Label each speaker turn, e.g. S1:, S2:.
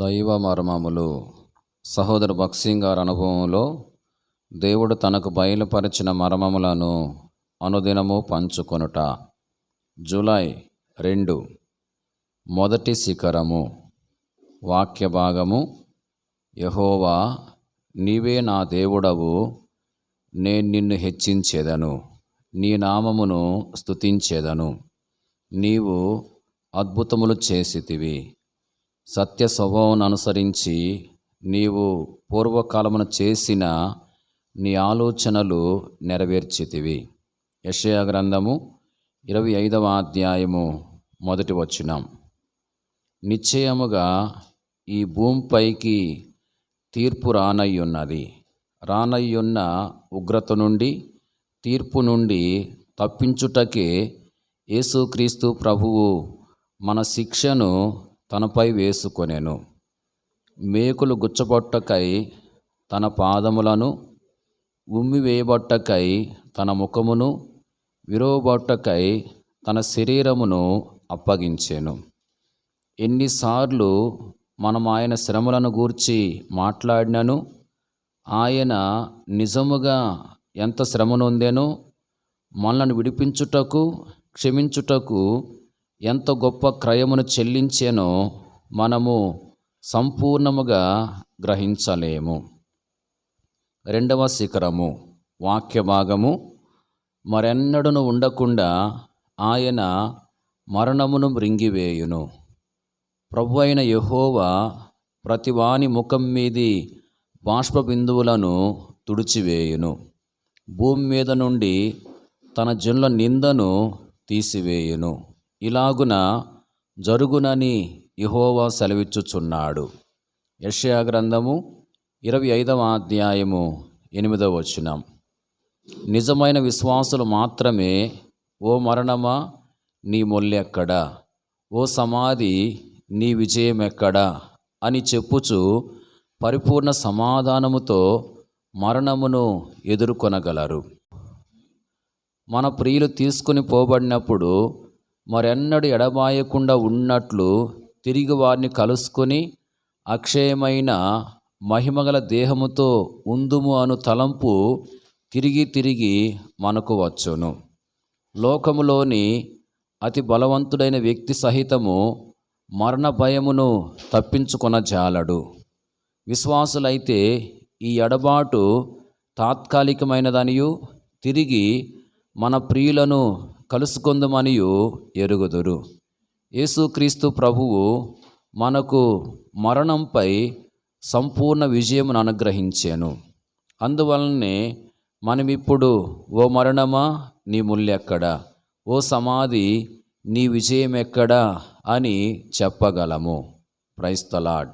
S1: దైవ మర్మములు. సహోదరు భక్సింగ్ గారి అనుభవంలో దేవుడు తనకు బయలుపరిచిన మర్మములను అనుదినము పంచుకొనుట. జూలై రెండు. మొదటి శిఖరము. వాక్య భాగము. యహోవా నీవే నా దేవుడవు. నేను నిన్ను హెచ్చించేదను. నీ నామమును స్తుతించేదను. నీవు అద్భుతములు చేసితివి. సత్య స్వభావం అనుసరించి నీవు పూర్వకాలమున చేసిన నీ ఆలోచనలు నెరవేర్చితివి. యెషయా గ్రంథము ఇరవై ఐదవ అధ్యాయము మొదటి వచనం. నిశ్చయముగా ఈ భూమిపైకి తీర్పు రానయ్యున్నది. రానయ్యున్న ఉగ్రత నుండి తీర్పు నుండి తప్పించుటకే యేసుక్రీస్తు ప్రభువు మన శిక్షను తనపై వేసుకొనెను. మేకులు గుచ్చబొట్టకై తన పాదములను ఉమ్మి వేయబొట్టకై తన ముఖమును విరవబొట్టకై తన శరీరమును అప్పగించాను. ఎన్నిసార్లు మనం ఆయన శ్రమలను గూర్చి మాట్లాడినను ఆయన నిజముగా ఎంత శ్రమ నొందెనో మనల్ని విడిపించుటకు క్షమించుటకు ఎంత గొప్ప క్రయమును చెల్లించానో మనము సంపూర్ణముగా గ్రహించలేము. రెండవ శిఖరము వాక్య భాగము మరెన్నడను ఉండకుండా ఆయన మరణమును మృంగివేయును. ప్రభు అయిన యహోవా ప్రతివాని ముఖం మీది బాష్పబిందువులను తుడిచివేయును. భూమి మీద నుండి తన జనుల నిందను తీసివేయును. ఇలాగున జరుగునని యహోవా సెలవిచ్చుచున్నాడు. యషయా గ్రంథము ఇరవై ఐదవ అధ్యాయము ఎనిమిదవ వచనం. నిజమైన విశ్వాసులు మాత్రమే ఓ మరణమా నీ మొల్లెక్కడా? ఓ సమాధి నీ విజయం ఎక్కడా అని చెప్పుచు పరిపూర్ణ సమాధానముతో మరణమును ఎదుర్కొనగలరు. మన ప్రియులు తీసుకుని పోబడినప్పుడు మరెన్నడు ఎడబాయకుండా ఉన్నట్లు తిరిగి వారిని కలుసుకొని అక్షయమైన మహిమగల దేహముతో ఉందుము అను తలంపు తిరిగి తిరిగి మనకు వచ్చును. లోకములోని అతి బలవంతుడైన వ్యక్తి సహితము మరణ భయమును తప్పించుకొన జాలడు. విశ్వాసులైతే ఈ ఎడబాటు తాత్కాలికమైనదనియు తిరిగి మన ప్రియులను కలుసుకుందమనియు ఎరుగుదురు. యేసుక్రీస్తు ప్రభువు మనకు మరణంపై సంపూర్ణ విజయమును అనుగ్రహించాను. అందువలనే మనమిప్పుడు ఓ మరణమా? నీ ముళ్ళెక్కడ ఓ సమాధి? నీ విజయం ఎక్కడా అని చెప్పగలము. ప్రైస్తలాడ్